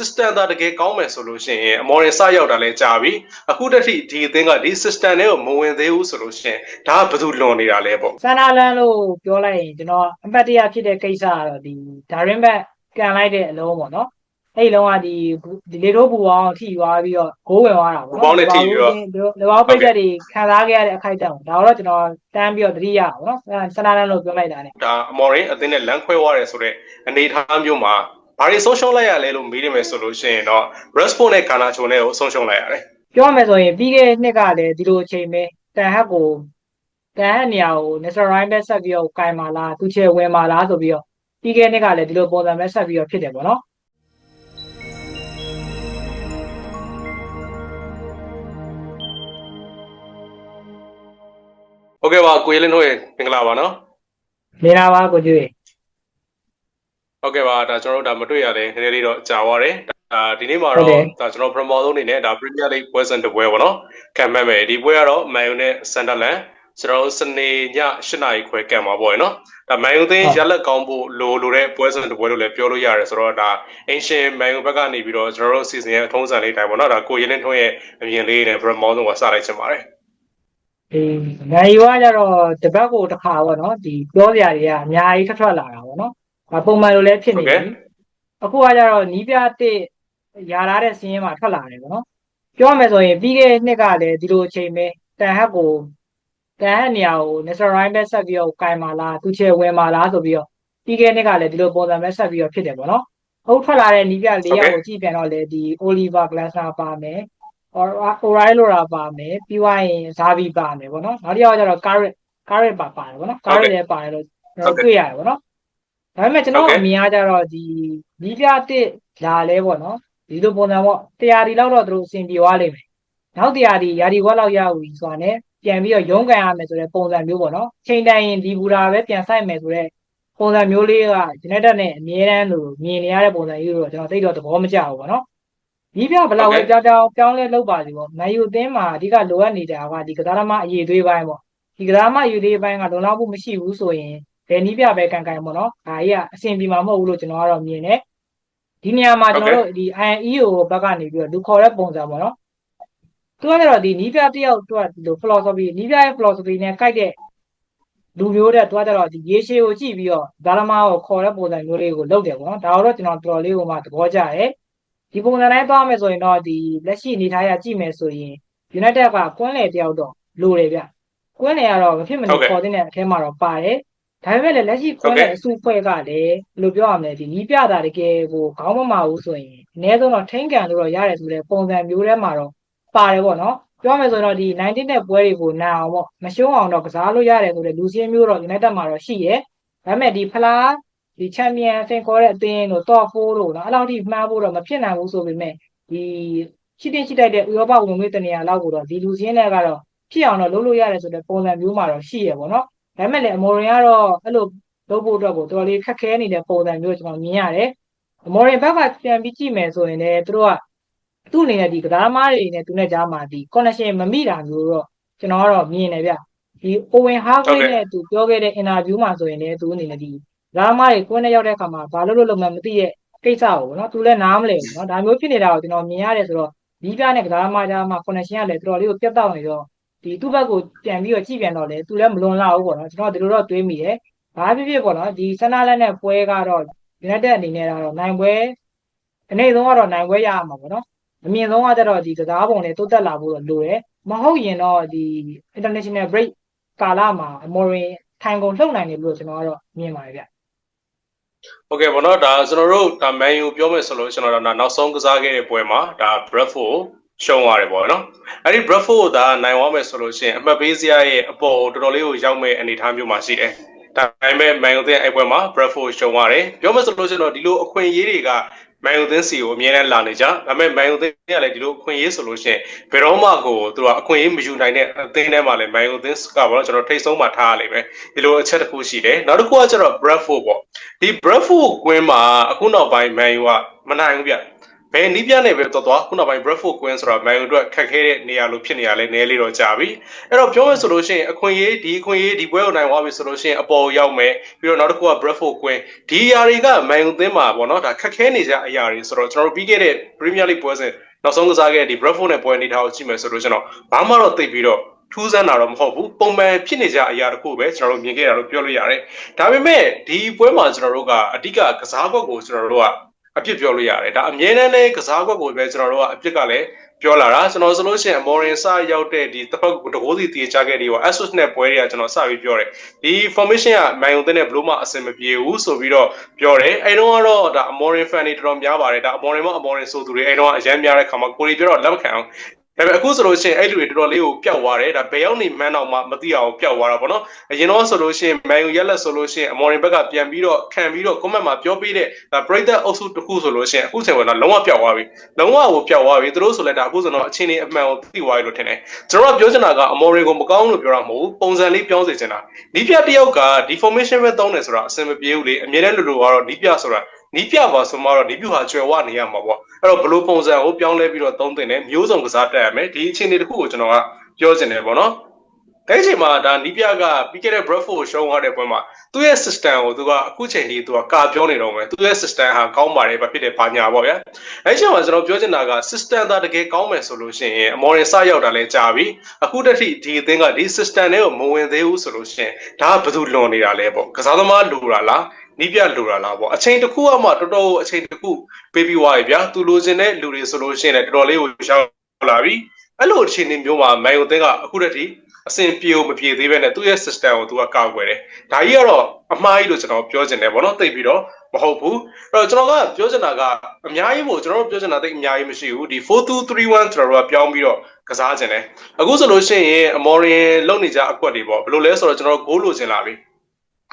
system သားတကယ်ကောင်းမယ်ဆိုလို့ရှိရင်အမော်ရင်စရောက်တာလဲကြာပြီအခုတတိဒီအသင်းကဒီ system တွေကိုမဝင်သေးဘူးဆိုလို့ရှိရင်ဒါကဘယ်သူလွန်နေတာလဲပေါ့ဆန်နာလန်လို့ပြောလိုက်ရင်ကျွန်တော်အပတ်တရဖြစ်တဲ့ကိစ္စကတော့ဒီဒါရင်ဘက်ကန်လိုက်တဲ့အလုံးပေါ့နော်အဲ့ဒီလုံးကဒီဒီလေတို့ဘူအောင်ထိသွားပြီးတော့ဂိုးဝင်သွားတာပေါ့ဘူပေါင်းနဲ့ထိပြီးတော့လေဘောင်းပိတ်ချက်တွေခံစားခဲ့ရတဲ့အခိုက်အတန့်ပေါ့ဒါတော့ကျွန်တော်တန်းပြီးတော့သတိရပါတော့နော်ဆန်နာလန်လို့ပြောလိုက်တာ ਨੇ ဒါအမော်ရင်အသင်းနဲ့လမ်းခွဲသွားတယ်ဆိုတော့အနေအထားမျိုးမှာ ဘာတွေဆုံးရှုံးလိုက်ရလဲလို့မေးနေမယ်ဆိုလို့ရှိရင်တော့ Respo နဲ့ Garnacho နဲ့ကိုဆုံးရှုံးလိုက်ရတယ်ပြောရမယ်ဆိုရင်ပြီးခဲ့တဲ့နှစ်ကလည်းဒီလိုအချိန်ပဲတန်ဟက်ကိုတန်ဟက်နေရာကို Nestor Ryan ပဲဆက်ပြီးတော့ကင်မာလားသူချေဝင်မာလားဆိုပြီးတော့ပြီးခဲ့တဲ့နှစ်ကလည်းဒီလိုပုံစံပဲဆက်ပြီးတော့ဖြစ်တယ်ပေါ့နော်။ဟုတ်ကဲ့ပါကိုရဲလင်းတို့ရဲ့မင်္ဂလာပါနော်မင်္ဂလာပါကိုကျွေး။ ဟုတ်ကဲ့ပါဒါကျွန်တော်တို့ဒါမတွေ့ရလဲနည်းနည်းလေးတော့ကြာသွားတယ်။ဒါဒီနေ့မှာဟုတ်တော့တယ်ဒါကျွန်တော်ပထမဆုံးအနေနဲ့ဒါ Premier League ပွဲစဉ်တစ်ပွဲပေါ့နော်။ကံမဲ့မယ်ဒီပွဲကတော့ Man U နဲ့ Sunderland ကျွန်တော်တို့စနေည8နာရီခွဲကံမှာပေါ့ရနော်။ဒါ Man U သင်းရလက်ကောင်းဖို့လိုလိုတဲ့ပွဲစဉ်တစ်ပွဲလို့လည်းပြောလို့ရတယ်ဆိုတော့ဒါ Ancient Man U ဘက်ကနေပြီးတော့ကျွန်တော်တို့ season ရဲ့အထုံးစံလေးတိုင်းပေါ့နော်။ဒါကိုရဲလင်းတို့ရဲ့အမြင်လေးနဲ့ပထမဆုံးကစလိုက်ချင်ပါတယ်ဒီနိုင်ရွာကြတော့တပတ်ကိုတစ်ခါပေါ့နော်ဒီပြောစရာတွေကအများကြီးထွက်ထွက်လာတာပေါ့နော်။ဒါ ပုံမှန်လိုလည်းဖြစ်နေပြီ။အခုကကြတော့နီးပြတစ်ရာလာတဲ့စီးရင်မှာထွက်လာတယ်ပေါ့နော်။ပြောရမယ်ဆိုရင်ပြီးခဲ့တဲ့နှစ်ကလည်းဒီလိုအချိန်ပဲတန်ဟက်ကိုတန်ဟက်နေရာကို Nestor Ryan ပဲဆက်ပြီးတော့ကင်မာလားသူချေဝင်မာလားဆိုပြီးတော့ပြီးခဲ့တဲ့နှစ်ကလည်းဒီလိုပုံစံပဲဆက်ပြီးတော့ဖြစ်တယ်ပေါ့နော်။အခုထွက်လာတဲ့နီးပြ၄ယောက်ကိုကြည့်ပြန်တော့လေဒီ Oliver Glasner ပါမယ်။ or Orai Lora ပါမယ်ပြီးသွားရင် Zavi ပါမယ်ပေါ့နော်နောက်တစ်ယောက်ကျတော့ Carrot Carrot ပါပါတယ်ပေါ့နော် Carrot လည်းပါတယ်လို့ကျွန်တော်တွေ့ရတယ်ပေါ့နော် ဒါပေမဲ့ကျွန်တော်အမြင်ကကျတော့ဒီနီးပြတစ်လာလဲပေါ့နော်ဒီလိုပုံစံပေါ့တရားဒီလောက်တော့သူတို့အဆင်ပြေသွားလိမ့်မယ်နောက်တရားဒီယာဒီဝက်လောက်ရပြီဆိုတာနဲ့ပြန်ပြီးတော့ရုန်းကန်ရမယ်ဆိုတဲ့ပုံစံမျိုးပေါ့နော်ချိန်တိုင်းရင်ဒီဘူရာပဲပြန်ဆိုင်မယ်ဆိုတဲ့ပုံစံမျိုးလေးကဂျနက်တက်နဲ့အမြဲတမ်းလို့မြင်နေရတဲ့ပုံစံကြီးတော့ကျွန်တော်သိတော့သဘောမကျဘူးပေါ့နော်ဒီပြဘလောက်ပဲကြောက်ကြောက်ပြောင်းလဲလုပ်ပါစီပေါ့နိုင်ယူအသင်းမှာအဓိကလိုအပ်နေတာကဒီကစားသမားအရေးသွေးပိုင်းပေါ့ဒီကစားသမားအရေးသွေးပိုင်းကလုံလောက်မှုမရှိဘူးဆိုရင် ဘယ်နည်းပြပဲကန်ကန်ပေါ့နော်ဒါကြီးကအဆင်ပြေမှာမဟုတ်ဘူးလို့ကျွန်တော်ကတော့မြင်တယ်ဒီနေရာမှာကျွန်တော်တို့ဒီ INEO ဘက်ကနေပြီးတော့လူခေါ်တဲ့ပုံစံပေါ့နော်သူကကြတော့ဒီနီးပြတစ်ယောက်သူကဒီလို philosophy နီးပြရဲ့ philosophy နဲ့ကိုက်တဲ့လူမျိုးတဲ့သူကကြတော့ဒီရေရှည်ကိုကြည့်ပြီးတော့ဒါသမားကိုခေါ်တဲ့ပုံစံမျိုးလေးကိုလုပ်တယ်ပေါ့နော်ဒါတော့ကျွန်တော်တော်တော်လေးကိုမှသဘောကျတယ်ဒီပုံစံတိုင်းသွားမယ်ဆိုရင်တော့ဒီလက်ရှိအနေထားရကြည့်မယ်ဆိုရင် United ကကွင်းလေတယောက်တော့လိုတယ်ဗျကွင်းလေကတော့မဖြစ်မနေခေါ်တဲ့အထဲမှာတော့ပါတယ် ဒါပေမဲ့လည်းလက်ရှိကွင်းလေအစုဖွဲ့ကလည်းဘယ်လိုပြောရမလဲဒီနီးပြတာတကယ်ကိုခေါင်းမမဘူးဆိုရင်အနည်းဆုံးတော့ထိန်းကန်လို့တော့ရတယ်ဆိုတဲ့ပုံစံမျိုးထဲမှာတော့ပါတယ်ပေါ့နော်ပြောမယ်ဆိုရင်တော့ဒီ19တဲ့ပွဲတွေကိုနာအောင်ပေါ့မရှုံးအောင်တော့ကစားလို့ရတယ်ဆိုတဲ့လူစင်းမျိုးတော့ United မှာတော့ရှိရဲဒါပေမဲ့ဒီဖလားဒီချန်ပီယံဆင်ခေါ်တဲ့အသင်းတို့ top 4တို့နော်အဲ့လောက်ထိမှန်းဖို့တော့မဖြစ်နိုင်ဘူးဆိုပေမဲ့ဒီရှိတင်ရှိတိုက်တဲ့ဥရောပဝင်ငွေတနေရာလောက်ကိုတော့ဒီလူစင်းတွေကတော့ဖြစ်အောင်တော့လုပ်လို့ရတယ်ဆိုတဲ့ပုံစံမျိုးမှာတော့ရှိရပေါ့နော် ဒါပေမဲ့လည်းအမော်ရင်ကတော့အဲ့လိုလုပ်ဖို့အတွက်ကိုတော်တော်လေးခက်ခဲနေတဲ့ပုံစံမျိုးကျွန်တော်မြင်ရတယ်အမော်ရင်ဘက်ကပြန်ပြီးကြည့်မယ်ဆိုရင်လည်းသူတို့ကသူ့အနေနဲ့ဒီကစားသမားတွေနဲ့သူနဲ့ကြားမှာဒီ connection မမိတာမျိုးတော့ကျွန်တော်ကတော့မြင်တယ်ဗျဒီ Owen Hargreaves နဲ့သူပြောခဲ့တဲ့ interview မှာဆိုရင်လည်းသူအနေနဲ့ဒီဒါမှမဟုတ်ကိုယ်နဲ့ရောက်တဲ့အခါမှာဘာလို့လို့လုံးမမသိရဲ့ကိစ္စကိုနော်သူလည်းနားမလဲဘူးနော်ဒါမျိုးဖြစ်နေတာကိုကျွန်တော်မြင်ရတယ်ဆိုတော့ဒီပြနဲ့ကစားသမားကြားမှာ connection ကလည်းတော်တော်လေးကိုပြတ်တောက်နေတော့ ဒီသူ့ဘက်ကိုပြန်ပြီးတော့ကြည့်ပြန်တော့လေသူလည်းမလွန်လောက်ဘူးပေါ့နော်ကျွန်တော်ဒီလိုတော့တွေးမိတယ်ဘာဖြစ်ဖြစ်ပေါ့နော်ဒီဆန္ဒလက်နဲ့ပွဲကတော့ United အနေနဲ့ကတော့နိုင်ပွဲအနေဆုံးကတော့နိုင်ပွဲရမှာပေါ့နော်အမြင့်ဆုံးကကျတော့ဒီကစားပုံနဲ့တိုးတက်လာဖို့တော့လိုတယ်မဟုတ်ရင်တော့ဒီ international break ကာလမှာအမော်ရင်ထိုင်ကုန်လှုပ်နိုင်တယ်လို့ကျွန်တော်ကတော့မြင်ပါတယ်ဗျဟုတ်ကဲ့ဗောနော်ဒါကျွန်တော်တို့ဒါ Man U ပြောမယ်ဆိုလို့ကျွန်တော်တို့ဒါနောက်ဆုံးကစားခဲ့တဲ့ပွဲမှာဒါ Bradford ရှုံးသွားတယ်ပေါ့နော်အဲ့ဒီ Bradford ကိုဒါနိုင်သွားမယ်ဆိုလို့ရှိရင်အမှတ်ပေးစရာရဲ့အပေါ်တော်တော်လေးကိုရောက်မဲ့အနေအထားမျိုးမှာရှိတယ်ဒါပေမဲ့ Man U တဲ့အဲ့ပွဲမှာ Bradford ရှုံးသွားတယ်ပြောမယ်ဆိုလို့ရှိရင်တော့ဒီလိုအခွင့်အရေးတွေက Man U သင်းစီကိုအမြဲတမ်းလာနေကြဒါပေမဲ့ Man U သင်းကလည်းဒီလိုအခွင့်အရေးဆိုလို့ရှိရင်ဘယ်တော့မှကိုသူကအခွင့်အရေးမယူနိုင်တဲ့အသင်းထဲမှာလည်း Man U သင်းကပေါ့နော်ကျွန်တော်ထိတ်ဆုံးမှာထားရလိမ့်မယ်ဒီလိုအချက်တစ်ခုရှိတယ်နောက်တစ်ခုကကျတော့ Bradford ပေါ့ဒီ Bradford ကွင်းမှာအခုနောက်ပိုင်း Man U ကမနိုင်ဘူးဗျ ဘယ်နီးပြနဲ့ပဲတော်တော်ခုနောက်ပိုင်း Bradford Queen ဆိုတာ Man U အတွက်ခက်ခဲတဲ့နေရာလိုဖြစ်နေရလဲနည်းလေးတော့ကြာပြီအဲ့တော့ပြောမယ်ဆိုလို့ရှိရင်အခွင့်အရေးဒီအခွင့်အရေးဒီပွဲကိုနိုင်သွားပြီဆိုလို့ရှိရင်အပေါ်ရောက်မယ်ပြီးတော့နောက်တစ်ခုက Bradford Queen ဒီအရာတွေက Man U သင်းမှာပေါ့နော်ဒါခက်ခဲနေကြအရာတွေဆိုတော့ကျွန်တော်တို့ပြီးခဲ့တဲ့ Premier League ပွဲစဉ်နောက်ဆုံးကစားခဲ့တဲ့ဒီ Bradford နဲ့ပွဲနေထားကိုကြည့်မယ်ဆိုလို့ကျွန်တော်ဘာမှတော့သိပြီးတော့ထူးဆန်းတာတော့မဟုတ်ဘူးပုံမှန်ဖြစ်နေကြအရာတစ်ခုပဲကျွန်တော်တို့မြင်ခဲ့တာလို့ပြောလို့ရတယ်ဒါပေမဲ့ဒီပွဲမှာကျွန်တော်တို့ကအဓိကကစားကွက်ကိုကျွန်တော်တို့က အပြစ်ပြောလို့ရတယ်ဒါအမြဲတမ်းလည်းကစားကွက်ကိုပဲကျွန်တော်တို့ကအပြစ်ကလည်းပြောလာတာကျွန်တော်ဆိုလို့ရှိရင်အမော်ရင်စရောက်တဲ့ဒီတစ်ဖက်တကိုးစီတည်ချခဲ့တဲ့ဟို Asus နဲ့ပွဲတွေကကျွန်တော်စပြီးပြောတယ်ဒီ formation ကမိုင်ယုံတဲ့နဲ့ဘလို့မှအဆင်မပြေဘူးဆိုပြီးတော့ပြောတယ်အဲတုန်းကတော့ဒါအမော်ရင် fan တွေတော်တော်များပါတယ်ဒါအမော်ရင်မအမော်ရင်ဆိုသူတွေအဲတုန်းကအရန်များတဲ့ခါမှာကိုရီပြောတော့လက်မခံအောင် ဒါပေမဲ့အခုဆိုလို့ရှိရင်အဲ့လူတွေတော်တော်လေးကိုပျောက်သွားတယ်ဒါဘယ်ရောက်နေမှန်းတော့မှမသိအောင်ပျောက်သွားတာပေါ့နော်အရင်တော့ဆိုလို့ရှိရင်မန်ယူရက်လက်ဆိုလို့ရှိရင်အမော်ရင်ဘက်ကပြန်ပြီးတော့ခံပြီးတော့ comment မှာပြောပေးတဲ့ဒါ breaker အုပ်စုတစ်ခုဆိုလို့ရှိရင်အခုချိန်ကတော့လုံးဝပျောက်သွားပြီလုံးဝကိုပျောက်သွားပြီသူတို့ဆိုလဲဒါအခုဆိုတော့အချင်းလေးအမှန်ကိုသိသွားပြီလို့ထင်တယ်ကျွန်တော်ကပြောချင်တာကအမော်ရင်ကိုမကောင်းလို့ပြောတာမဟုတ်ဘူးပုံစံလေးပြောင်းစေချင်တာဒီပြတယောက်ကဒီ formation ပဲတောင်းတယ်ဆိုတာအဆင်မပြေဘူးလေအမြဲတမ်းလူလူကတော့ဒီပြဆိုတာ နီးပြပါဆိုမှတော့နီးပြဟာကျွယ်ဝနေရမှာပေါ့အဲ့တော့ဘလို့ပုံစံကိုပြောင်းလဲပြီးတော့သုံးတင်တယ်မျိုးစုံကစားတက်ရမယ်ဒီအခြေအနေတစ်ခုကိုကျွန်တော်ကပြောချင်တယ်ပေါ့နော်အဲ့ဒီအချိန်မှာဒါနီးပြကပြီးခဲ့တဲ့ Bradford ကိုရှုံးသွားတဲ့ပွဲမှာသူ့ရဲ့ system ကိုသူကအခုချိန်ထိသူကကာပြောနေတော့မယ်သူ့ရဲ့ system ဟာကောင်းပါတယ်ဘာဖြစ်တယ်ဘာညာပေါ့ဗျာအဲ့ဒီအချိန်မှာကျွန်တော်ပြောချင်တာက system သာတကယ်ကောင်းမယ်ဆိုလို့ရှိရင်အမော်ရင်စရောက်တာလဲကြာပြီအခုတည်းဒီအသင်းကဒီ system တွေကိုမဝင်သေးဘူးဆိုလို့ရှိရင်ဒါကဘယ်သူလွန်နေတာလဲပေါ့ကစားသမားလူတာလား နီးပြလိုတာလားပေါ့အချိန်တစ်ခုကမှတော်တော်အချိန်တစ်ခုပေးပြီးွားပြီဗျာသူလိုချင်တဲ့လူတွေဆိုလို့ရှိရင်လည်းတော်တော်လေးကိုရောက်လာပြီအဲ့လိုအချိန်တွေမျိုးမှာမိုင်ယိုသင်းကအခုတည်းအဆင်ပြေမပြေသေးပဲနဲ့သူ့ရဲ့ system ကိုသူကကောက်ွယ်တယ်ဒါကြီးကတော့အမှားကြီးလို့ကျွန်တော်ပြောချင်တယ်ဗောနော်သိပြီးတော့မဟုတ်ဘူးအဲ့တော့ကျွန်တော်ကပြောချင်တာကအများကြီးမို့ကျွန်တော်တို့ပြောချင်တာတိတ်အများကြီးမရှိဘူးဒီ4231ကျွန်တော်တို့ကပြောင်းပြီးတော့ကစားချင်တယ်အခုဆိုလို့ရှိရင်အမော်ရင်လုံနေကြအကွက်တွေပေါ့ဘယ်လိုလဲဆိုတော့ကျွန်တော်ဂိုးလိုချင်လာပြီ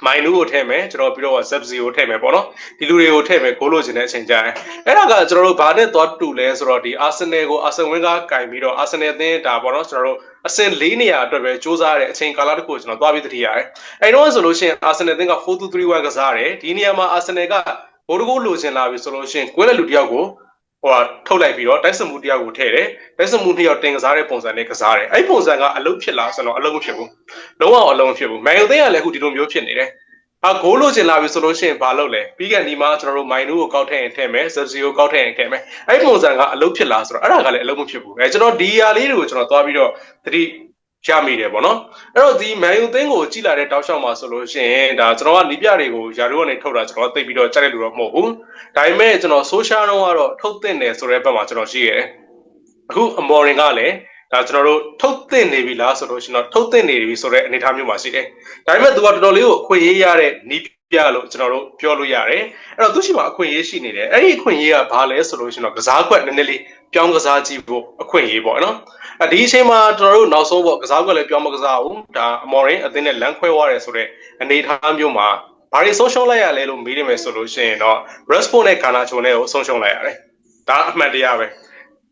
မိုင်နူးကိုထည့်မယ်ကျွန်တော်ပြီးတော့ zep ကိုထည့်မယ်ပေါ့နော်ဒီလူတွေကိုထည့်မယ်ဂိုးလိုချင်တဲ့အချိန်ကျရင်အဲ့ဒါကကျွန်တော်တို့ဘာနဲ့သွားတူလဲဆိုတော့ဒီ Arsenal ကို Arsenal ဝင်းကကင်ပြီးတော့ Arsenal အသင်းဒါပေါ့နော်ကျွန်တော်တို့အဆင့်၄နေရာအတွက်ပဲစူးစမ်းရတဲ့အချိန်ကာလတစ်ခုကိုကျွန်တော်သွားပြီးတတိရတယ်အဲ့တော့ဆိုလို့ရှိရင် Arsenal အသင်းက4231ကစားတယ်ဒီနေရာမှာ Arsenal ကဘိုးတကိုးလိုချင်လာပြီဆိုလို့ရှိရင်ကွဲတဲ့လူတယောက်ကို ဟိုထုတ်လိုက်ပြီးတော့တိုက်စမှုတယောက်ကိုထည့်တယ်တိုက်စမှုတစ်ယောက်တင်ကစားတဲ့ပုံစံနဲ့ကစားတယ်အဲ့ပုံစံကအလုံးဖြစ်လားဆိုတော့အလုံးမဖြစ်ဘူးလုံးဝအလုံးမဖြစ်ဘူးမန်ယူသင်းကလည်းအခုဒီလိုမျိုးဖြစ်နေတယ်အဂိုးလို့ချင်လာပြီဆိုလို့ရှိရင်ဘာလုပ်လဲပြီးကန်ဒီမှာကျွန်တော်တို့မိုင်နူးကိုကောက်ထည့်ရင်ထည့်မယ်ဇက်စီကိုကောက်ထည့်ရင်ထည့်မယ်အဲ့ပုံစံကအလုပ်ဖြစ်လာဆိုတော့အဲ့ဒါကလည်းအလုပ်မဖြစ်ဘူးအဲကျွန်တော်ဒီဟာလေးတွေကိုကျွန်တော်သွားပြီးတော့သတိ ရမိတယ်ပေါ့နော်အဲ့တော့ဒီမန်ယူသင်းကိုကြည်လာတဲ့တောက်လျှောက်မှာဆိုလို့ရှိရင်ဒါကျွန်တော်ကနီးပြတွေကိုယာတို့ကနေထုတ်တာကျွန်တော်သိပြီးတော့ကြက်တဲ့လူတော့မဟုတ်ဘူးဒါပေမဲ့ကျွန်တော်ဆိုရှယ်တော့ကတော့ထုတ်တင်တယ်ဆိုတဲ့ဘက်မှာကျွန်တော်ရှိရတယ်အခုအမော်ရင်ကလည်းဒါကျွန်တော်တို့ထုတ်သင့်နေပြီလားဆိုတော့ကျွန်တော်ထုတ်သင့်နေပြီဆိုတဲ့အနေအထားမျိုးမှာရှိတယ်။ဒါပေမဲ့သူကတော်တော်လေးကိုအခွင့်အရေးရတဲ့နီးပြလို့ကျွန်တော်တို့ပြောလို့ရတယ်။အဲ့တော့သူရှိမှာအခွင့်အရေးရှိနေတယ်။အဲ့ဒီအခွင့်အရေးကဘာလဲဆိုလို့ကျွန်တော်ကစားကွက်နည်းနည်းလေး ပြောင်းကစားကြည့်ဖို့အခွင့်အရေးပေါ့နော်။အဒီအချိန်မှာကျွန်တော်တို့နောက်ဆုံးပေါ့ကစားကွက်လည်းပြောင်းမကစားဘူး။ဒါအမော်ရင်အသင်းနဲ့လမ်းခွဲသွားတယ်ဆိုတဲ့အနေအထားမျိုးမှာဘာတွေဆုံးရှုံးလိုက်ရလဲလို့မေးနေမယ်ဆိုလို့ရှိရင်တော့ Respo နဲ့ Garnacho နဲ့ကိုဆုံးရှုံးလိုက်ရတယ်။ဒါအမှန်တရားပဲ။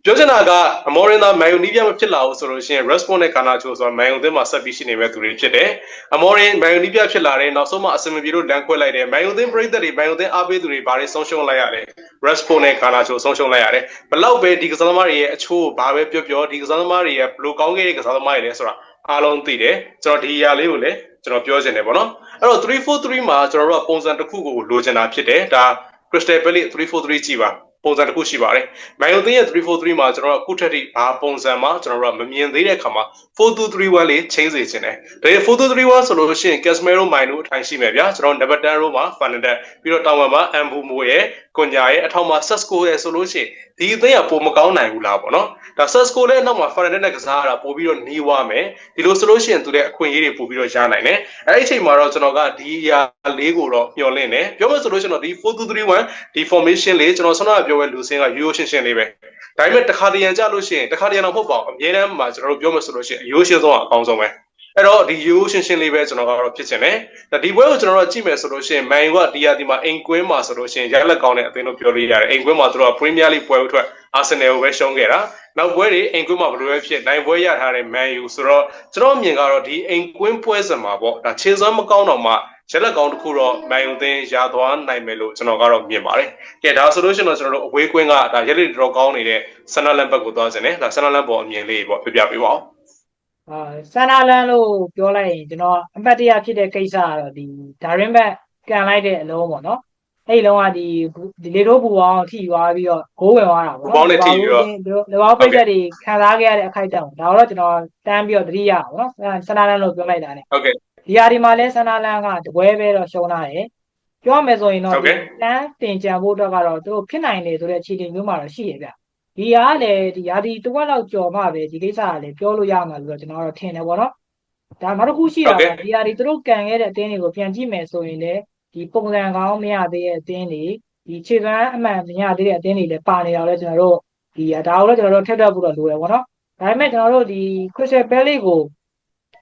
ပြောချင်တာကအမော်ရင်သာမန်ယူနီးပြမဖြစ်လာဘူးဆိုလို့ရှိရင် response နဲ့ကာနာချိုဆိုတာမန်ယူသင်းမှာဆက်ပြီးရှိနေမဲ့သူတွေဖြစ်တယ်။အမော်ရင်မန်ယူနီးပြဖြစ်လာတယ်နောက်ဆုံးမှအစမပြေလို့လန်ခွဲလိုက်တယ်။မန်ယူသင်းပရိသတ်တွေမန်ယူသင်းအားပေးသူတွေဘာတွေဆုံးရှုံးလိုက်ရတယ်။ response နဲ့ကာနာချိုဆုံးရှုံးလိုက်ရတယ်။ဘလောက်ပဲဒီကစားသမားတွေရဲ့အချိုးဘာပဲပြောပြောဒီကစားသမားတွေရဲ့ဘလို့ကောင်းခဲ့တဲ့ကစားသမားတွေလဲဆိုတာအားလုံးသိတယ်။ကျွန်တော်ဒီအရာလေးကိုလည်းကျွန်တော်ပြောချင်တယ်ပေါ့နော်။အဲ့တော့343မှာကျွန်တော်တို့ကပုံစံတစ်ခုကိုလိုချင်တာဖြစ်တယ်။ဒါ Crystal Palace 343ကြည့်ပါ။ ပုံစံတစ်ခုရှိပါတယ်။မိုင်ယိုသင်းရဲ့343မှာကျွန်တော်တို့အခုထက်ထိဘာပုံစံမှာကျွန်တော်တို့ကမမြင်သေးတဲ့အခါမှာ4231လေးချိန်စေခြင်းတယ်။ဒါပေမဲ့4231ဆိုလို့ရှိရင် Casemiro မိုင်တို့အထိုင်ရှိမယ်ဗျာ။ကျွန်တော် number 10 row မှာ Fernandez ပြီးတော့တောင်ဝမ်မှာ Ambumo ရဲ့ ကွန်ညာရဲ့အထောက်မှာ Sesco ရဲ့ဆိုလို့ရှိရင်ဒီအသင်းကပုံမကောင်းနိုင်ဘူးလားပေါ့နော်။ဒါ Sesco လည်းနောက်မှာ Fernandez နဲ့ကစားရတာပို့ပြီးတော့နှီးဝါမယ်။ဒီလိုဆိုလို့ရှိရင်သူတဲ့အခွင့်အရေးတွေပို့ပြီးတော့ရနိုင်တယ်။အဲဒီအချိန်မှာတော့ကျွန်တော်ကဒီအရာလေးကိုတော့မျှော်လင့်တယ်။ပြောမှဆိုလို့ရှိရင်တော့ဒီ4231ဒီ formation လေးကျွန်တော်ဆွမ်းနာပြောတဲ့လူစင်းကရိုးရိုးရှင်းရှင်းလေးပဲဒါပေမဲ့တခါတရံကြလို့ရှိရင်တခါတရံတော့မဟုတ်ပါဘူးအမြဲတမ်းမှာကျွန်တော်တို့ပြောမှဆိုလို့ရှိရင်ရိုးရှင်းဆုံးအကောင်းဆုံးပဲ အဲ့တော့ဒီရိုးရှင်းရှင်းလေးပဲကျွန်တော်ကတော့ဖြစ်ချင်တယ်ဒါဒီပွဲကိုကျွန်တော်တို့ကြည့်မယ်ဆိုလို့ရှိရင်မန်ယူကဒီယာဒီမှာအိမ်ကွင်းမှာဆိုလို့ရှိရင်ရလက်ကောင်းတဲ့အသင်းလို့ပြောလို့ရတယ်အိမ်ကွင်းမှာသူတို့က Premier League ပွဲဥထွက်အာဆင်နယ်ကိုပဲရှုံးခဲ့တာနောက်ပွဲတွေအိမ်ကွင်းမှာဘယ်လိုပဲဖြစ်နိုင်ပွဲရထားတဲ့ Man U ဆိုတော့ကျွန်တော်မြင်ကတော့ဒီအိမ်ကွင်းပွဲစဉ်မှာပေါ့ဒါခြေစွမ်းမကောင်းတော့မှရက်လက်ကောင်းတစ်ခုတော့မန်ယူသင်းရသွားနိုင်မယ်လို့ကျွန်တော်ကတော့မြင်ပါတယ်။ကဲဒါဆိုလို့ရှိရင်တော့ကျွန်တော်တို့အဝေးကွင်းကဒါရက်လက်တော်ကောင်းနေတဲ့ဆန်နာလန်ဘက်ကိုသွားစင်တယ်။ဒါဆန်နာလန်ပေါ်အမြင်လေးပေါ့ပြပြပေးပါဦး။အာ ဆန္ဒလန်းလို့ပြောလိုက်ရင်ကျွန်တော်အပတ်တရဖြစ်တဲ့ကိစ္စကတော့ဒီဒါရင်ဘက်ကန်လိုက်တဲ့အလုံးပေါ့နော်အဲ့ဒီလုံးကဒီဒီလေထိုးပူအောင်ထိသွားပြီးတော့ဂိုးဝင်သွားတာပေါ့ပူပေါင်းနဲ့ထိပြီးတော့လေဘောင်းပိတ်ချက်တွေခံစားခဲ့ရတဲ့အခိုက်အတန့်ပေါ့ဒါတော့ကျွန်တော်တန်းပြီးတော့သတိရအောင်ပေါ့နော်ဆန္ဒလန်းလို့ပြောလိုက်တာ ਨੇ ဟုတ်ကဲ့ဒီဟာဒီမှာလဲဆန္ဒလန်းကတပွဲပဲတော့ရှုံးလာတယ်ပြောမယ်ဆိုရင်တော့ဟုတ်ကဲ့တန်းတင်ကြံဖို့အတွက်ကတော့သူတို့ဖြစ်နိုင်တယ်ဆိုတဲ့အခြေအနေမျိုးမှာတော့ရှိရဗျ ဒီဟာကလည်းဒီဟာဒီတစ်ဝက်လောက်ကြော်မှပဲဒီကိစ္စကလည်းပြောလို့ရမှာလို့တော့ကျွန်တော်ကတော့ထင်တယ်ပေါ့နော်ဒါနောက်တစ်ခုရှိတာဟုတ်ကဲ့ကဒီဟာဒီသူတို့ကန်ခဲ့တဲ့အသင်းတွေကိုပြန်ကြည့်မယ်ဆိုရင်လည်းဒီပုံစံကောင်းမရသေးတဲ့အသင်းတွေဒီခြေစွမ်းအမှန်မရသေးတဲ့အသင်းတွေလည်းပါနေတာလည်းကျွန်တော်တို့ဒီဒါကိုလည်းကျွန်တော်တို့ထက်တက်ဖို့တော့လိုတယ်ပေါ့နော်ဒါပေမဲ့ကျွန်တော်တို့ဒီ Crystal Palace ကို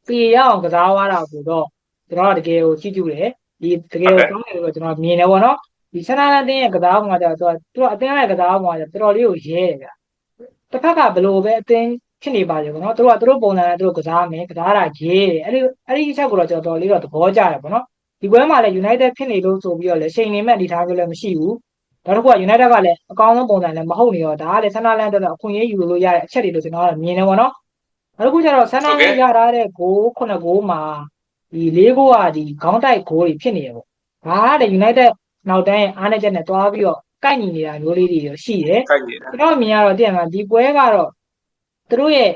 ပြေရအောင်ကစားသွားတာကိုတော့ကျွန်တော်ကတကယ်ကိုကြည့်ကြည့်တယ်ဒီတကယ်ကိုကောင်းတယ်လို့ကျွန်တော်မြင်တယ်ပေါ့နော် ဒီဆန္ဒလန်းအသင်းရဲ့ကစားပုံကကျတော့သူကသူကအသင်းရဲ့ကစားပုံကကျတော်တော်လေးကိုရဲတယ်ဗျတစ်ဖက်ကဘယ်လိုပဲအသင်းဖြစ်နေပါလေပေါ့နော်သူတို့ကသူတို့ပုံစံနဲ့သူတို့ကစားမယ်ကစားတာရဲတယ်အဲ့ဒီအဲ့ဒီအချက်ကိုတော့ကျွန်တော်တော်လေးတော့သဘောကျတယ်ပေါ့နော်ဒီပွဲမှာလည်း United ဖြစ်နေလို့ဆိုပြီးတော့လည်းချိန်နေမဲ့အနေထားမျိုးလည်းမရှိဘူးနောက်တစ်ခုက United ကလည်းအကောင်းဆုံးပုံစံနဲ့မဟုတ်နေတော့ဒါကလည်းဆန္ဒလန်းအတွက်တော့အခွင့်အရေးယူလို့ရတဲ့အချက်တွေလို့ကျွန်တော်ကမြင်တယ်ပေါ့နော်နောက်တစ်ခုကျတော့ဆန္ဒလန်းရထားတဲ့ဂိုးခုနှစ်ဂိုးမှာဒီလေးဂိုးကဒီခေါင်းတိုက်ဂိုးတွေဖြစ်နေရပေါ့ဒါကလည်း United နောက်တန်းရဲ့အားနည်းချက်နဲ့တွားပြီးတော့ကိုက်ညီနေတာမျိုးလေးတွေတော့ရှိတယ်ကိုက်နေတာကျွန်တော်မြင်ရတော့တည်ရမှာဒီပွဲကတော့သူတို့ရဲ့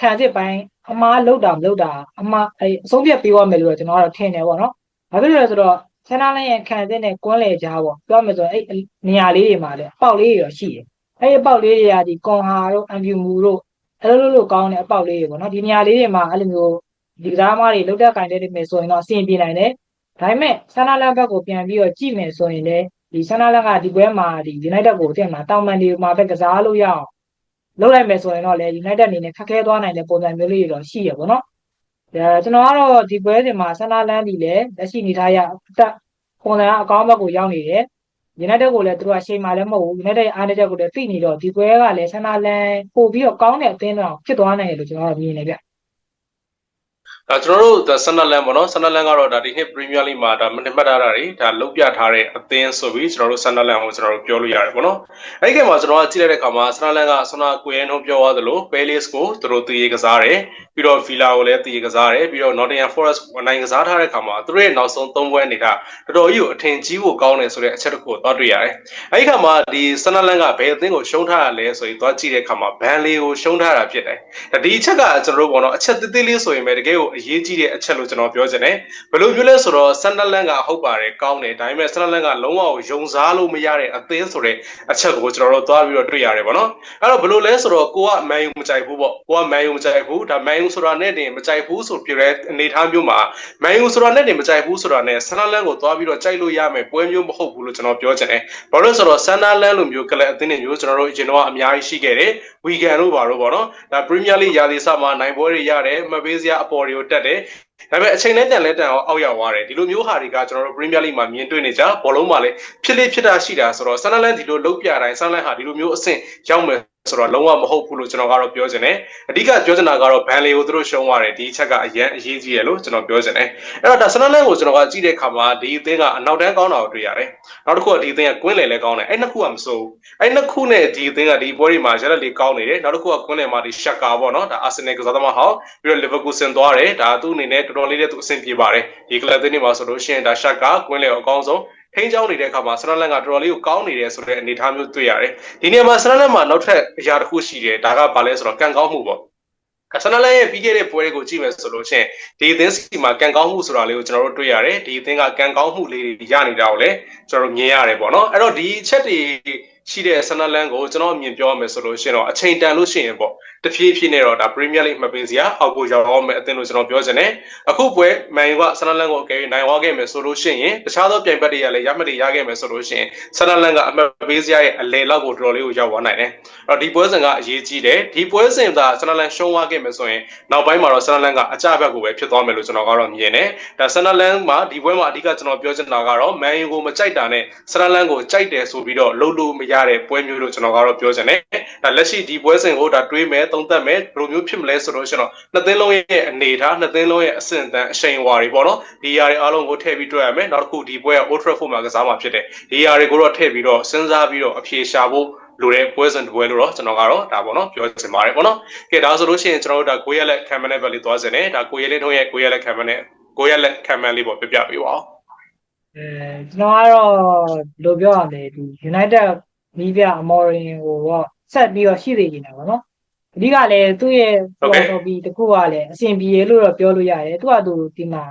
ခံစစ်ပိုင်းအမားလောက်တာမလောက်တာအမားအဲအဆုံးဖြတ်ပေးရမယ်လို့တော့ကျွန်တော်ကတော့ထင်တယ်ပေါ့နော်။ဘာဖြစ်လို့လဲဆိုတော့ဆန္ဒလိုင်းရဲ့ခံစစ်နဲ့ကွန်းလေကြားပေါ့ပြောမယ်ဆိုရင်အဲ့နေရာလေးတွေမှာလည်းအပေါက်လေးတွေတော့ရှိတယ်။အဲ့ဒီအပေါက်လေးတွေကဒီကွန်ဟာတို့အန်ပြူမူတို့အဲ့လိုလိုလိုကောင်းတဲ့အပေါက်လေးတွေပေါ့နော်ဒီနေရာလေးတွေမှာအဲ့လိုမျိုးဒီကစားသမားတွေလောက်တဲ့ကင်တဲ့တွေမယ်ဆိုရင်တော့အဆင်ပြေနိုင်တယ်။ ဒါပေမဲ့ဆန္ဒလန်ဘက်ကိုပြန်ပြီးတော့ကြည့်မယ်ဆိုရင်လည်းဒီဆန္ဒလန်ကဒီပွဲမှာဒီ United ကိုတင်မှာတောင်မန်ဒီမှာပဲကစားလို့ရအောင်လုပ်လိုက်မယ်ဆိုရင်တော့လေ United အနေနဲ့ခက်ခဲသွားနိုင်တဲ့ပုံစံမျိုးလေးတွေတော့ရှိရပေါ့နော်။ဒါကျွန်တော်ကတော့ဒီပွဲစဉ်မှာဆန္ဒလန်ဒီလည်းလက်ရှိနေထားရအသက်ပုံစံအကောင်းဘက်ကိုရောက်နေတယ်။ United ကိုလည်းသူတို့ကချိန်မှလည်းမဟုတ်ဘူး United ရဲ့အားနည်းချက်ကိုလည်းသိနေတော့ဒီပွဲကလည်းဆန္ဒလန်ပို့ပြီးတော့ကောင်းတဲ့အသင်းတော်ဖြစ်သွားနိုင်တယ်လို့ကျွန်တော်တို့မြင်နေဗျ။ ဒါကျွန်တော်တို့ဆန်နလန်ပေါ့နော်ဆန်နလန်ကတော့ဒါဒီနှစ်ပရီးမီးယားလိမှာဒါမနစ်မှတ်ထားတာတွေဒါလုံးပြထားတဲ့အသင်းဆိုပြီးကျွန်တော်တို့ဆန်နလန်ကိုကျွန်တော်တို့ပြောလို့ရတယ်ပေါ့နော်အဲ့ဒီကမှာကျွန်တော်ကကြည့်လိုက်တဲ့အခါမှာဆန်နလန်ကဆနာကွေယန်ထုံးပြောသွားသလိုပဲလစ်ကိုသူတို့တည်ရကစားတယ်ပြီးတော့ဗီလာကိုလည်းတည်ရကစားတယ်ပြီးတော့ Nottingham Forest နိုင်ကစားထားတဲ့အခါမှာသူတို့ရဲ့နောက်ဆုံး၃ပွဲနေတာတော်တော်ကြီးကိုအထင်ကြီးဖို့ကောင်းတယ်ဆိုတဲ့အချက်တစ်ခုကိုသွားတွေ့ရတယ်အဲ့ဒီခါမှာဒီဆန်နလန်ကဘယ်အသင်းကိုရှုံးထားရလဲဆိုပြီးသွားကြည့်တဲ့အခါမှာဘန်လီကိုရှုံးထားတာဖြစ်တယ်ဒါဒီအချက်ကကျွန်တော်တို့ပေါ့နော်အချက်သေးသေးလေးဆိုရင်ပဲတကယ်ကိုအရေးကြီးတဲ့အချက်လို့ကျွန်တော်ပြောချင်တယ်ဘယ်လိုပြောလဲဆိုတော့ဆန်နလန်ကဟုတ်ပါတယ်ကောင်းတယ်ဒါပေမဲ့ဆန်နလန်ကလုံးဝယုံစားလို့မရတဲ့အသင်းဆိုတဲ့အချက်ကိုကျွန်တော်တို့သွားပြီးတော့တွေ့ရတယ်ပေါ့နော်အဲ့တော့ဘယ်လိုလဲဆိုတော့ကိုကမန်ယူမကြိုက်ဘူးပေါ့ကိုကမန်ယူမကြိုက်ဘူးဒါမန်ယူဆိုတာနဲ့တင်မကြိုက်ဘူးဆိုပြတဲ့အနေအထားမျိုးမှာမန်ယူဆိုတာနဲ့တင်မကြိုက်ဘူးဆိုတာနဲ့ဆန်နလန်ကိုသွားပြီးတော့ကြိုက်လို့ရမယ်ပွဲမျိုးမဟုတ်ဘူးလို့ကျွန်တော်ပြောချင်တယ်ဘာလို့လဲဆိုတော့ဆန်နလန်လိုမျိုးကလပ်အသင်းတွေမျိုးကျွန်တော်တို့အရင်တော့အများကြီးရှိခဲ့တယ်ဝီကန်တို့ပါတော့ပေါ့နော်ဒါပရီးမီးယားလိရာသီစမှာနိုင်ပွဲတွေရတယ်မပေးစရာအပေါ်တွေကိုတက်တယ်ဒါပေမဲ့အချိန်နဲ့တန်လဲတန်အောင်အောက်ရောက်သွားတယ်ဒီလိုမျိုးဟာတွေကကျွန်တော်တို့ Premier League မှာမြင်တွေ့နေကြဘောလုံးမှာလည်းဖြစ်လေဖြစ်တာရှိတာဆိုတော့ဆန်နလန်ဒီလိုလုံးပြတိုင်းဆန်နလန်ဟာဒီလိုမျိုးအဆင့်ရောက်မယ် ဆိုတော့လုံးဝမဟုတ်ဘူးလို့ကျွန်တော်ကတော့ပြောချင်တယ်အဓိကပြောချင်တာကတော့ဘန်လီကိုသူတို့ရှုံးသွားတယ်ဒီအချက်ကအရင်အရေးကြီးရလို့ကျွန်တော်ပြောချင်တယ်အဲ့တော့ဒါဆန်နလန်ကိုကျွန်တော်ကကြည့်တဲ့အခါမှာဒီအသင်းကအနောက်တန်းကောင်းတာကိုတွေ့ရတယ်နောက်တစ်ခုကဒီအသင်းကကွင်းလေလည်းကောင်းတယ်အဲ့နှစ်ခုကမစိုးအဲ့နှစ်ခုနဲ့ဒီအသင်းကဒီပွဲတွေမှာရလက်လေးကောင်းနေတယ်နောက်တစ်ခုကကွင်းလေမှာဒီရှက်ကာပေါ့နော်ဒါအာဆင်နယ်ကစားသမားဟောင်းပြီးတော့လီဗာပူးဆင်သွားတယ်ဒါသူ့အနေနဲ့တော်တော်လေးနဲ့သူအဆင်ပြေပါတယ်ဒီကလပ်အသင်းတွေမှာဆိုလို့ရှိရင်ဒါရှက်ကာကွင်းလေကိုအကောင်းဆုံး ထိန်းချောင်းနေတဲ့အခါမှာဆနလန်ကတော်တော်လေးကိုကောင်းနေတယ်ဆိုတဲ့အနေအထားမျိုးတွေ့ရတယ်။ဒီနေရာမှာဆနလန်မှာနောက်ထပ်အရာတစ်ခုရှိတယ်ဒါကဘာလဲဆိုတော့ကံကောင်းမှုပေါ့။ဆနလန်ရဲ့ပြီးခဲ့တဲ့ပွဲတွေကိုကြည့်မယ်ဆိုလို့ရှိရင်ဒီအသင်းစီမှာကံကောင်းမှုဆိုတာလေးကိုကျွန်တော်တို့တွေ့ရတယ်။ဒီအသင်းကကံကောင်းမှုလေးတွေရနေတာကိုလည်းကျွန်တော်တို့မြင်ရတယ်ပေါ့နော်။အဲ့တော့ဒီအချက်တွေ ရှိတဲ့ဆနလန်ကိုကျွန်တော်အမြင်ပြောရမယ်ဆိုလို့ရှိရင်တော့အချိန်တန်လို့ရှိရင်ပေါ့တဖြည်းဖြည်းနဲ့တော့ဒါ Premier League မပေးစရာအောက်ကိုရောက်တော့မယ်အသင်းလို့ကျွန်တော်ပြောချင်တယ်အခုပွဲမန်ယူကဆန်နလန်ကိုအကယ်၍နိုင်ဝါခဲ့မယ်ဆိုလို့ရှိရင်တခြားသောပြိုင်ဘက်တွေကလည်းရမှတ်တွေရခဲ့မယ်ဆိုလို့ရှိရင်ဆန်နလန်ကအမတ်ပေးစရာရဲ့အလေလောက်ကိုတော်တော်လေးကိုရောက်သွားနိုင်တယ်အဲ့တော့ဒီပွဲစဉ်ကအရေးကြီးတယ်ဒီပွဲစဉ်ကဆန်နလန်ရှုံးသွားခဲ့မယ်ဆိုရင်နောက်ပိုင်းမှာတော့ဆန်နလန်ကအကြဘက်ကိုပဲဖြစ်သွားမယ်လို့ကျွန်တော်ကတော့မြင်တယ်ဒါဆန်နလန်မှာဒီပွဲမှာအဓိကကျွန်တော်ပြောချင်တာကတော့မန်ယူကိုမကြိုက်တာနဲ့ဆန်နလန်ကိုကြိုက်တယ်ဆိုပြီးတော့လှုပ်လို့မရတဲ့ပွဲမျိုးလို့ကျွန်တော်ကတော့ပြောချင်တယ်ဒါလက်ရှိဒီပွဲစဉ်ကိုဒါတွေးမယ်သုံးသပ်မယ်ဘယ်လိုမျိုးဖြစ်မလဲဆိုလို့ရှိရင်တော့နှစ်သင်းလုံးရဲ့အနေထားနှစ်သင်းလုံးရဲ့အဆင့်အတန်းအရှိန်အဝါတွေပေါ့နော်ဒီຢာတွေအားလုံးကိုထည့်ပြီးတွေ့ရမယ်နောက်တစ်ခုဒီပွဲက Old Trafford မှာကစားမှာဖြစ်တယ်ဒီຢာတွေကိုတော့ထည့်ပြီးတော့စဉ်းစားပြီးတော့အဖြေရှာဖို့လိုတဲ့ပွဲစဉ်တစ်ပွဲလို့တော့ကျွန်တော်ကတော့ဒါပေါ့နော်ပြောချင်ပါတယ်ပေါ့နော်ကဲဒါဆိုလို့ရှိရင်ကျွန်တော်တို့ဒါကိုရက်လက်ခံမနဲ့ပဲလေးသွားစင်တယ်ဒါကိုရက်လေးထုံးရဲ့ကိုရက်လက်ခံမနဲ့ကိုရက်လက်ခံမလေးပေါ့ပြပြပေးပါဦးအဲကျွန်တော်ကတော့ဘယ်လိုပြောရမလဲဒီ United နီးပြအမော်ရင်ကိုတော့ဆက်ပြီးတော့ရှိသေးနေတာပေါ့နော်အဓိကလည်းသူ့ရဲ့တော်ပြီးတခုကလည်းအဆင်ပြေလို့တော့ပြောလို့ရတယ်သူကသူဒီမှာ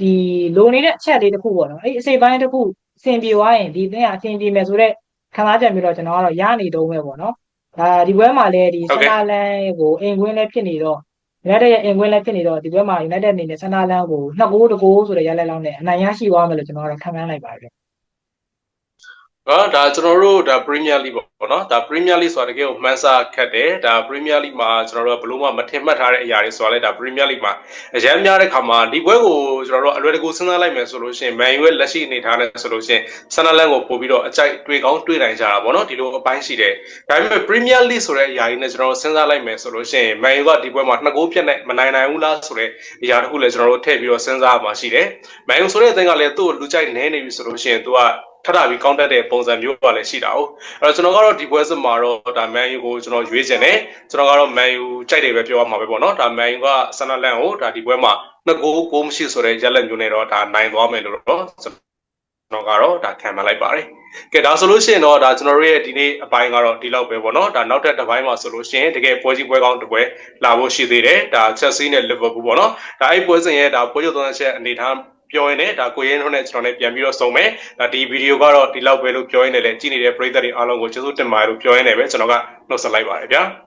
ဒီလိုနေတဲ့အချက်လေးတခုပေါ့နော်အဲ့အစိပ်ပိုင်းတခုအဆင်ပြေသွားရင်ဒီသင်ကအဆင်ပြေမယ်ဆိုတော့ခံစားချက်မျိုးတော့ကျွန်တော်ကတော့ရနေတုံးပဲပေါ့နော်ဒါဒီဘွဲမှာလည်းဒီဆနာလန်ကိုအိမ်ကွင်းလည်းဖြစ်နေတော့ United ရဲ့အိမ်ကွင်းလည်းဖြစ်နေတော့ဒီဘက်မှာ United အနေနဲ့ဆနာလန်ကို2ဂိုးတဂိုးဆိုတဲ့ရလက်လောက်နဲ့အနိုင်ရရှိသွားမယ်လို့ကျွန်တော်ကတော့ခံမှန်းလိုက်ပါတယ် နော်ဒါကျွန်တော်တို့ဒါ Premier League ပေါ့နော်ဒါ Premier League ဆိုတာတကယ်ကိုမှန်းဆခတ်တယ်ဒါ Premier League မှာကျွန်တော်တို့ကဘလို့မှမထင်မှတ်ထားတဲ့အရာတွေဆိုတာလဲဒါ Premier League မှာအရန်များတဲ့ခါမှာဒီပွဲကိုကျွန်တော်တို့အလွယ်တကူစဉ်းစားလိုက်မယ်ဆိုလို့ရှိရင် Man U ရဲ့လက်ရှိအနေထားနဲ့ဆိုလို့ရှိရင် Sunderland ကိုပို့ပြီးတော့အကြိုက်တွေ့ကောင်းတွေ့နိုင်ကြတာပေါ့နော်ဒီလိုအပိုင်းရှိတယ်ဒါပေမဲ့ Premier League ဆိုတဲ့အရာကြီးနဲ့ကျွန်တော်တို့စဉ်းစားလိုက်မယ်ဆိုလို့ရှိရင် Man U ကဒီပွဲမှာနှစ်ဂိုးပြတ်နဲ့မနိုင်နိုင်ဘူးလားဆိုတဲ့အရာတစ်ခုလည်းကျွန်တော်တို့ထည့်ပြီးတော့စဉ်းစားမှာရှိတယ် Man U ဆိုတဲ့အသင်းကလည်းသူ့ကိုလူကြိုက်နေနေပြီဆိုလို့ရှိရင်သူက ထထပြီးကောင်းတက်တဲ့ပုံစံမျိုးပါလည်းရှိတာ哦အဲ့တော့ကျွန်တော်ကတော့ဒီပွဲစမှာတော့ဒါ Man U ကိုကျွန်တော်ရွေးချင်တယ်ကျွန်တော်ကတော့ Man U ကြိုက်တယ်ပဲပြောရမှာပဲပေါ့နော်ဒါ Man U က Sunderland ကိုဒါဒီပွဲမှာနှစ်ဂိုးကိုမရှိဆိုတဲ့ရက်လက်မျိုးနဲ့တော့ဒါနိုင်သွားမယ်လို့တော့ကျွန်တော်ကတော့ဒါခံမှန်းလိုက်ပါတယ်ကဲဒါဆိုလို့ရှိရင်တော့ဒါကျွန်တော်တို့ရဲ့ဒီနေ့အပိုင်းကတော့ဒီလောက်ပဲပေါ့နော်ဒါနောက်ထပ်တစ်ပိုင်းမှာဆိုလို့ရှိရင်တကယ်ပွဲကြီးပွဲကောင်းတစ်ပွဲလာဖို့ရှိသေးတယ်ဒါ Chelsea နဲ့ Liverpool ပေါ့နော်ဒါအဲ့ပွဲစဉ်ရဲ့ဒါပွဲချုပ်သုံးချက်အနေထား ပြောရင်းနဲ့ဒါကိုရင်းတို့နဲ့ကျွန်တော်လည်းပြန်ပြီးတော့စုံမယ်ဒါဒီဗီဒီယိုကတော့ဒီလောက်ပဲလို့ပြောရင်းနဲ့လည်းကြည့်နေတဲ့ပရိသတ်တွေအားလုံးကိုကျေးဇူးတင်ပါတယ်လို့ပြောရင်းနဲ့ပဲကျွန်တော်ကနှုတ်ဆက်လိုက်ပါတယ်ဗျာ